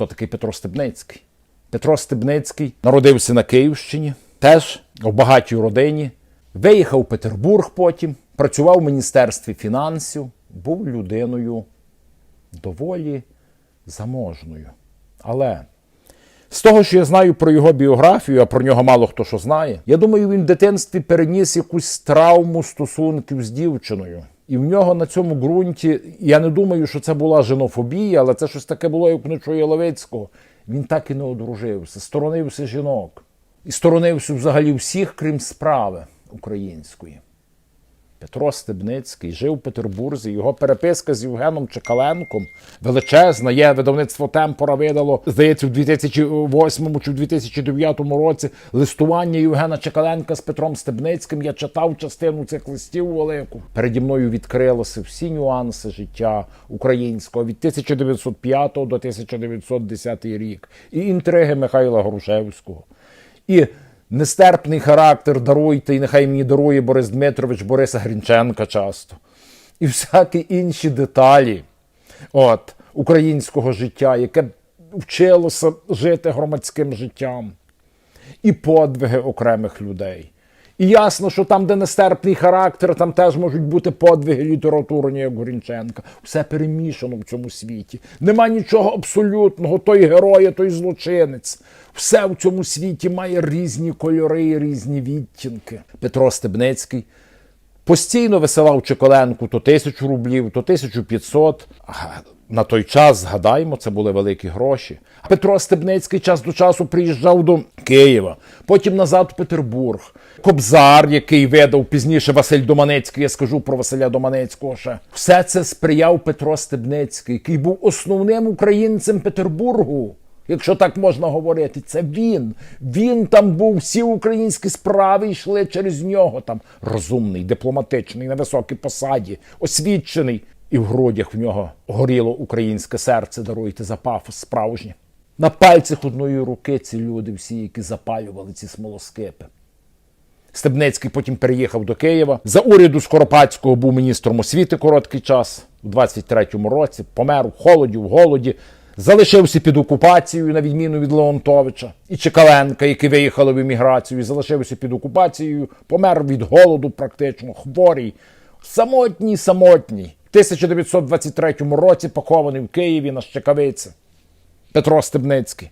хто такий Петро Стебницький. Петро Стебницький народився на Київщині, теж в багатій родині. Виїхав в Петербург потім, працював в Міністерстві фінансів, був людиною доволі заможною. Але з того, що я знаю про його біографію, а про нього мало хто що знає, я думаю, він в дитинстві переніс якусь травму стосунків з дівчиною. І в нього на цьому ґрунті, я не думаю, що це була женофобія, але це щось таке було, як внучу Єловицького. Він так і не одружився, сторонився жінок. І сторонився взагалі всіх, крім справи української. Петро Стебницький жив в Петербурзі. Його переписка з Євгеном Чекаленком величезна. Є видавництво Темпора видало, здається, в 2008 чи в 2009 році листування Євгена Чекаленка з Петром Стебницьким. Я читав частину цих листів велику. Переді мною відкрилися всі нюанси життя українського від 1905 до 1910 рік. І інтриги Михайла Грушевського. І нестерпний характер даруйте, і нехай мені дарує Борис Дмитрович Бориса Грінченка часто. І всякі інші деталі от, українського життя, яке вчилося жити громадським життям, і подвиги окремих людей. І ясно, що там, де нестерпний характер, там теж можуть бути подвиги літературні, як Горінченка. Все перемішано в цьому світі. Нема нічого абсолютного, той герой, той злочинець. Все в цьому світі має різні кольори і різні відтінки. Петро Стебницький постійно висилав Чеколенку то тисячу рублів, то 1500. А на той час, згадаємо, це були великі гроші. Петро Стебницький час до часу приїжджав до Києва, потім назад в Петербург. Кобзар, який видав пізніше Василь Доманецький, я скажу про Василя Доманецького ще. Все це сприяв Петро Стебницький, який був основним українцем Петербургу. Якщо так можна говорити, це він. Він там був, всі українські справи йшли через нього. Там розумний, дипломатичний, на високій посаді, освічений. І в грудях в нього горіло українське серце, даруйте за пафос справжнє. На пальцях одної руки ці люди, всі, які запалювали ці смолоскипи. Стебницький потім переїхав до Києва. За уряду Скоропадського був міністром освіти короткий час у 23-му році. Помер в холоді, в голоді. Залишився під окупацією, на відміну від Леонтовича і Чекаленка, які виїхали в еміграцію, залишився під окупацією, помер від голоду, практично хворий, самотній, самотній. В 1923 році похований в Києві на Щекавиці. Петро Стебницький.